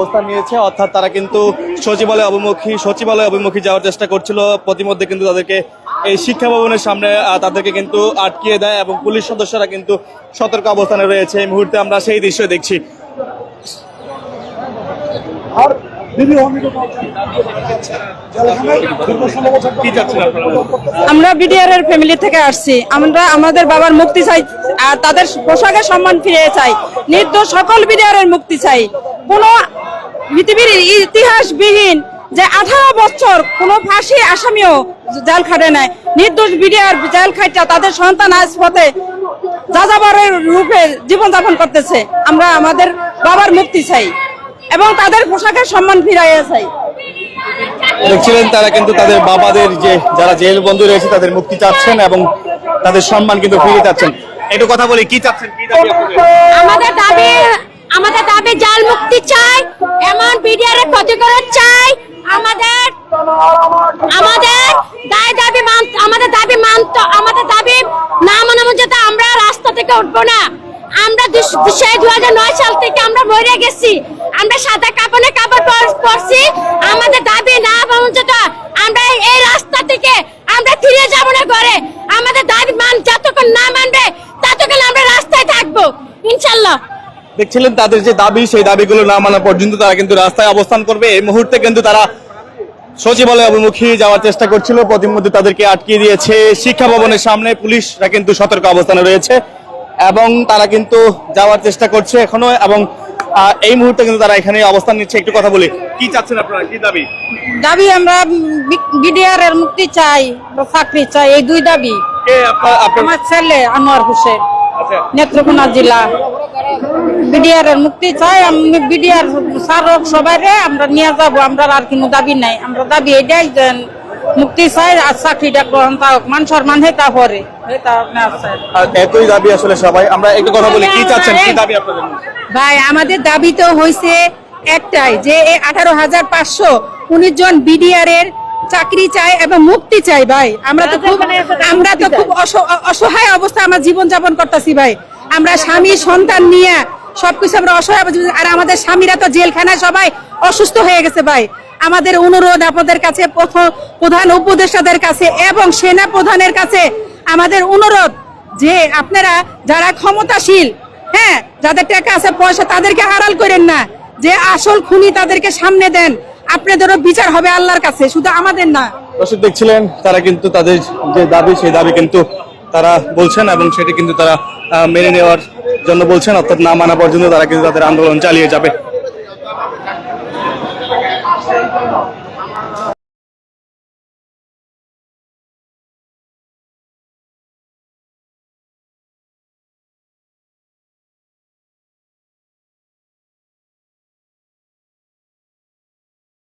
অবস্থান নিয়েছে অর্থাৎ তারা কিন্তু সচিবালয় অভিমুখী সচিবালয় অভিমুখী যাওয়ার চেষ্টা করছিল। প্রতিমধ্যে কিন্তু তাদেরকে এই শিক্ষা ভবনের সামনে তাদেরকে কিন্তু আটকিয়ে দেয় এবং পুলিশ সদস্যরা কিন্তু সতর্ক অবস্থানে রয়েছে। এই মুহূর্তে আমরা সেই দৃশ্য দেখছি। আমরা বিডিআর এর ফ্যামিলি থেকে আসছি। আমরা আমাদের বাবার মুক্তি চাই আর তাদের পোশাকের সম্মান ফিরে চাই। নির্দোষ সকল বিডিআর এর মুক্তি চাই। কোন পৃথিবীর ইতিহাসবিহীন যে আঠারো বছর কোন ফাঁসি আসামিও জেল খাটে নাই। নির্দোষ বিডিআর জেল খাইটা তাদের সন্তান আজ পথে যাযাবরের রূপে জীবনযাপন করতেছে। আমরা আমাদের বাবার মুক্তি চাই এবং তাদের পোশাকের সম্মান ফিরাইয়া চাই। দেখছিলেন তারা কিন্তু তাদের বাবাদের যে যারা জেল বন্দী রয়েছে তাদের মুক্তি চাচ্ছেন এবং তাদের সম্মান কিন্তু ফিরে চাচ্ছেন। একটু কথা বলি কি চাচ্ছেন? কি দাবি আমাদের দাবি আমাদের দাবি জাল মুক্তি চাই, এমন বিডিআর ক্ষতি করে চাই। আমাদের আমাদের দায় দাবি আমাদের দাবি মানত, আমাদের দাবি না মানা পর্যন্ত আমরা রাস্তা থেকে উঠবো না। আমরা সেই দু সাল থেকে আমরা মরে গেছি। আমরা সাদা কাপড়ে কাপড় পর- পরছি। আমাদের দাবি না পর্যন্ত আমরা এই রাস্তা থেকে আমরা ফিরে যাব না ঘরে। আমাদের দাবি মান, যতক্ষণ না মানবে, ততক্ষণ আমরা রাস্তায় থাকব। ইনশাল্লাহ। দেখছিলেন তাদের যে দাবি সেই দাবিগুলো না মানা পর্যন্ত তারা কিন্তু রাস্তায় অবস্থান করবে। এই মুহূর্তে কিন্তু তারা সচিবালয় অভিমুখী যাওয়ার চেষ্টা করছিল। প্রতিমধ্যে তাদেরকে আটকিয়ে দিয়েছে শিক্ষা ভবনের সামনে। পুলিশরা কিন্তু সতর্ক অবস্থানে রয়েছে এবং তারা কিন্তু যাওয়ার চেষ্টা করছে এখনও এবং এই মুহূর্তে কিন্তু তারা এখানে অবস্থান নিচ্ছে। একটু কথা বলি। কি চাচ্ছেন আপনারা? কি দাবি? দাবি আমরা বিডিআর এর মুক্তি চাই চাকরি চাই এই দুই দাবি। কে আপনার আপনার আমার ছেলে আনোয়ার হোসেন আচ্ছা। নেত্রকোনা জেলা। বিডিআর এর মুক্তি চাই আমি বিডিআর স্মারক সবাই আমরা নিয়ে যাব আমরা আর কোনো দাবি নাই। আমরা দাবি এটাই যে মুক্তি চাই আর চাকরিটা গ্রহণ তা হোক মান সম্মান হে চাই। আর একই দাবি আসলে সবাই। আমরা একটু কথা বলি কি চাচ্ছেন কি দাবি আপনাদের ভাই আমাদের দাবি তো হয়েছে একটাই যে এই আঠারো হাজার পাঁচশো উনিশ জন বিডিআর এর চাকরি চাই এবং মুক্তি চাই ভাই। আমরা তো খুব আমরা তো খুব অস- অসহায় অবস্থা আমার জীবন যাপন করতেছি ভাই। আমরা স্বামী, সন্তান নিয়ে সবকিছু আমরা অসহায় আর আমাদের স্বামীরা তো জেলখানায় সবাই অসুস্থ হয়ে গেছে ভাই। আমাদের অনুরোধ আপনাদের কাছে প্রধান উপদেষ্টাদের কাছে এবং সেনা প্রধানের কাছে আমাদের অনুরোধ যে আপনারা যারা ক্ষমতাশীল হ্যাঁ যাদের টাকা আছে, পয়সা তাদেরকে আড়াল করেন না। যে আসল খুনি তাদেরকে সামনে দেন, আপনাদেরও বিচার হবে আল্লাহর কাছে, শুধু আমাদের না। দর্শক দেখছিলেন, তারা কিন্তু তাদের যে দাবি, সেই দাবি কিন্তু তারা বলছেন এবং সেটি কিন্তু তারা মেনে নেওয়ার জন্য বলছেন, অর্থাৎ না মানা পর্যন্ত তারা কিন্তু তাদের আন্দোলন চালিয়ে যাবে।